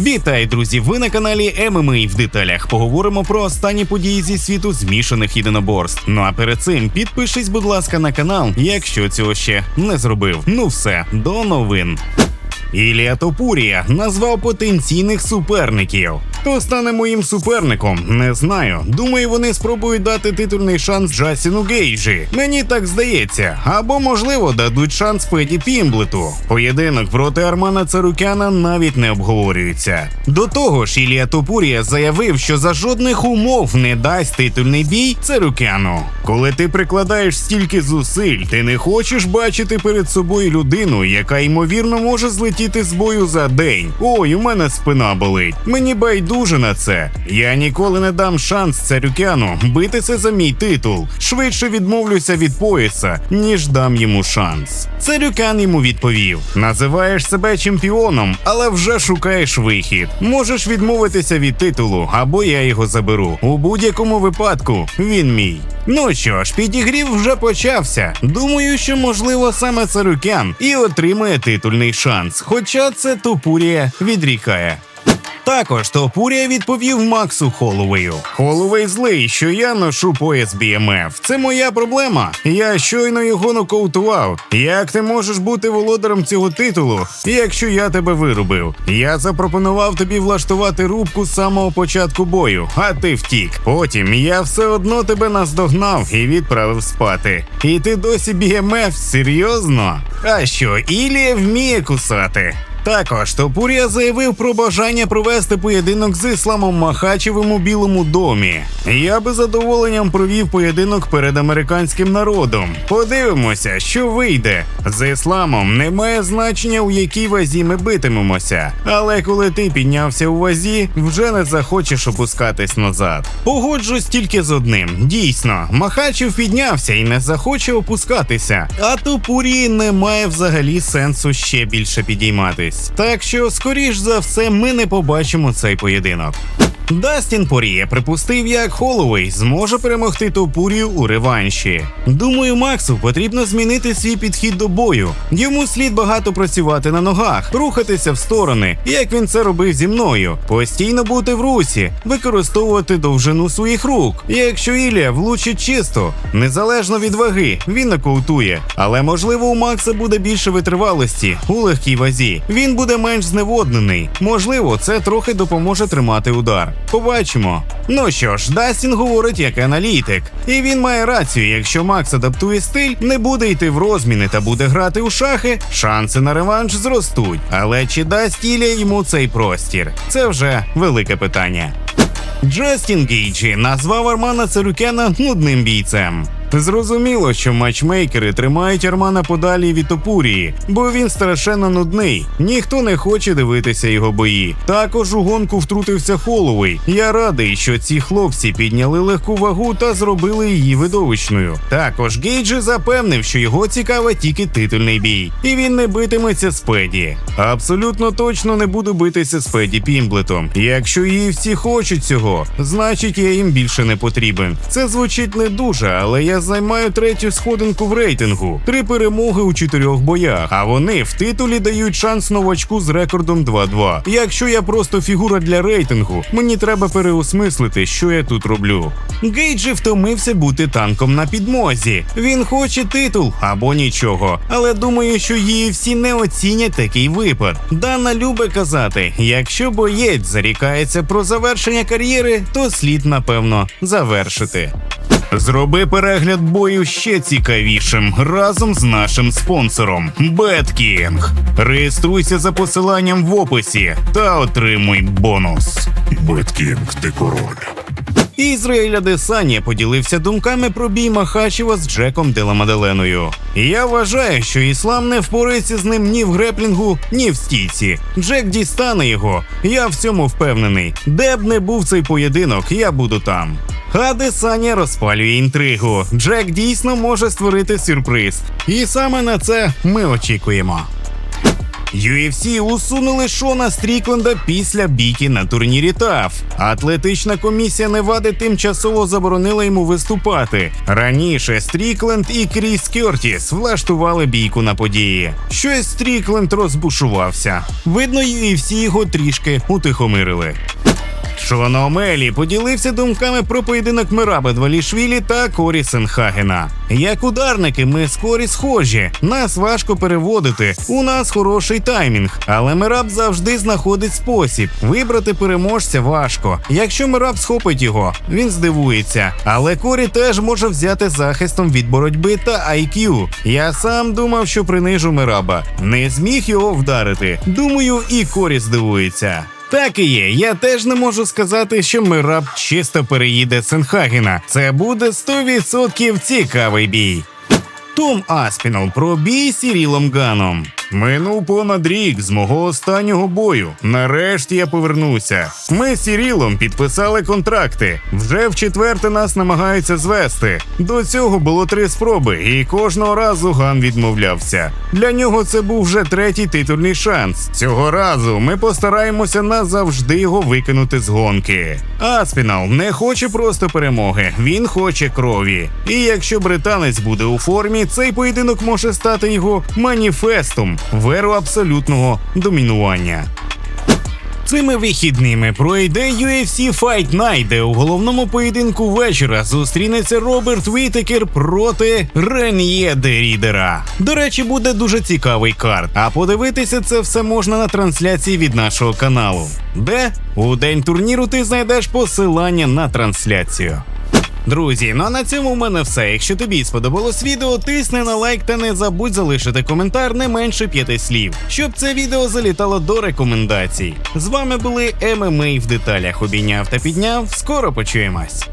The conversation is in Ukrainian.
Вітай, друзі! Ви на каналі ММА в деталях. Поговоримо про останні події зі світу змішаних єдиноборств. Ну а перед цим підпишись, будь ласка, на канал, якщо цього ще не зробив. Ну все, до новин. Ілія Топурія назвав потенційних суперників. Хто стане моїм суперником? Не знаю. Думаю, вони спробують дати титульний шанс Джасіну Гейджі. Мені так здається. Або, можливо, дадуть шанс Педі Пімблету. Поєдинок проти Армана Царукяна навіть не обговорюється. До того ж, Ілія Топурія заявив, що за жодних умов не дасть титульний бій Царукяну. Коли ти прикладаєш стільки зусиль, ти не хочеш бачити перед собою людину, яка ймовірно може злетіти з бою за день. Ой, у мене спина болить. Мені байдуже на це. Я ніколи не дам шанс царюкяну битися за мій титул. Швидше відмовлюся від пояса, ніж дам йому шанс. Царюкян йому відповів: називаєш себе чемпіоном, але вже шукаєш вихід. Можеш відмовитися від титулу, або я його заберу. У будь-якому випадку він мій. Ну що ж, підігрів вже почався. Думаю, що можливо саме Царюкян і отримає титульний шанс. Хоча це Топурія відрікає. Також Топурія відповів Максу Холовею. Холовей злий, що я ношу пояс BMF. Це моя проблема. Я щойно його нокаутував. Як ти можеш бути володарем цього титулу, якщо я тебе вирубив? Я запропонував тобі влаштувати рубку з самого початку бою, а ти втік. Потім я все одно тебе наздогнав і відправив спати. І ти досі BMF? Серйозно? А що, Ілія вміє кусати? Також Топурія заявив про бажання провести поєдинок з Ісламом Махачевим у Білому домі. Я би задоволенням провів поєдинок перед американським народом. Подивимося, що вийде. З ісламом немає значення, у якій вазі ми битимемося. Але коли ти піднявся у вазі, вже не захочеш опускатись назад. Погоджусь тільки з одним. Дійсно, Махачев піднявся і не захоче опускатися. А Топурії немає взагалі сенсу ще більше підійматись. Так що, скоріш за все, ми не побачимо цей поєдинок. Дастін Поріє припустив, як Холовей зможе перемогти Топурію у реванші. Думаю, Максу потрібно змінити свій підхід до бою. Йому слід багато працювати на ногах, рухатися в сторони, як він це робив зі мною, постійно бути в русі, використовувати довжину своїх рук. Якщо Ілія влучить чисто, незалежно від ваги, він нокаутує. Але можливо у Макса буде більше витривалості у легкій вазі. Він буде менш зневоднений. Можливо, це трохи допоможе тримати удар. Побачимо. Ну що ж, Дастін говорить як аналітик, і він має рацію. Якщо Макс адаптує стиль, не буде йти в розміни та буде грати у шахи, шанси на реванш зростуть. Але чи дасть Ілля йому цей простір? Це вже велике питання. Джастін Гейджі назвав Армана Царюкяна нудним бійцем. Зрозуміло, що матчмейкери тримають Армана подалі від Топурії, бо він страшенно нудний. Ніхто не хоче дивитися його бої. Також у гонку втрутився Холовий. Я радий, що ці хлопці підняли легку вагу та зробили її видовищною. Також Гейджі запевнив, що його цікавить тільки титульний бій, і він не битиметься з Педі. Абсолютно точно не буду битися з Педі Пімблетом. Якщо її всі хочуть цього, значить я їм більше не потрібен. Це звучить не дуже, але я займаю третю сходинку в рейтингу. Три перемоги у чотирьох боях. А вони в титулі дають шанс новачку з рекордом 2-2. Якщо я просто фігура для рейтингу, мені треба переосмислити, що я тут роблю. Гейджі втомився бути танком на підмозі. Він хоче титул або нічого. Але думаю, що її всі не оцінять такий випад. Дана любе казати: якщо боєць зарікається про завершення кар'єри, то слід напевно завершити. Зроби перегляд бою ще цікавішим разом з нашим спонсором BetKing. Реєструйся за посиланням в описі та отримуй бонус. Беткінг, ти король. Ізраїль Адесанія поділився думками про бій Махачева з Джеком Деламаделеною. Я вважаю, що іслам не впорається з ним ні в греплінгу, ні в стійці. Джек дістане його. Я в цьому впевнений. Де б не був цей поєдинок, я буду там. Адесанія розпалює інтригу. Джек дійсно може створити сюрприз. І саме на це ми очікуємо. UFC усунули Шона Стрікленда після бійки на турнірі ТАФ. Атлетична комісія Невади тимчасово заборонила йому виступати. Раніше Стрікленд і Кріс Кертіс влаштували бійку на події. Щось Стрікленд розбушувався. Видно, UFC його трішки утихомирили. Шон Омелі поділився думками про поєдинок Мираба Двалішвілі та Корі Сенхагена. Як ударники, ми з Корі схожі. Нас важко переводити. У нас хороший таймінг, але Мираб завжди знаходить спосіб. Вибрати переможця важко. Якщо Мираб схопить його, він здивується. Але Корі теж може взяти захистом від боротьби та IQ. Я сам думав, що принижу Мираба. Не зміг його вдарити. Думаю, і Корі здивується. Так і є. Я теж не можу сказати, що Мираб чисто переїде Сенхагена. Це буде 100% цікавий бій. Том Аспінал про бій з Сірілом Ганом. Минув понад рік з мого останнього бою. Нарешті я повернуся. Ми з Сірілом підписали контракти. Вже в четверте нас намагаються звести. До цього було три спроби, і кожного разу Ган відмовлявся. Для нього це був вже третій титульний шанс. Цього разу ми постараємося назавжди його викинути з гонки. Аспінал не хоче просто перемоги, він хоче крові. І якщо британець буде у формі, цей поєдинок може стати його маніфестом веру абсолютного домінування. Цими вихідними пройде UFC Fight Night, де у головному поєдинку вечора зустрінеться Роберт Вітекер проти Рен'є Дерідера. До речі, буде дуже цікавий карт. А подивитися це все можна на трансляції від нашого каналу. Де у день турніру ти знайдеш посилання на трансляцію. Друзі, ну а на цьому в мене все. Якщо тобі сподобалось відео, тисни на лайк та не забудь залишити коментар не менше п'яти слів, щоб це відео залітало до рекомендацій. З вами були ММА в деталях. Обійняв та підняв. Скоро почуємось.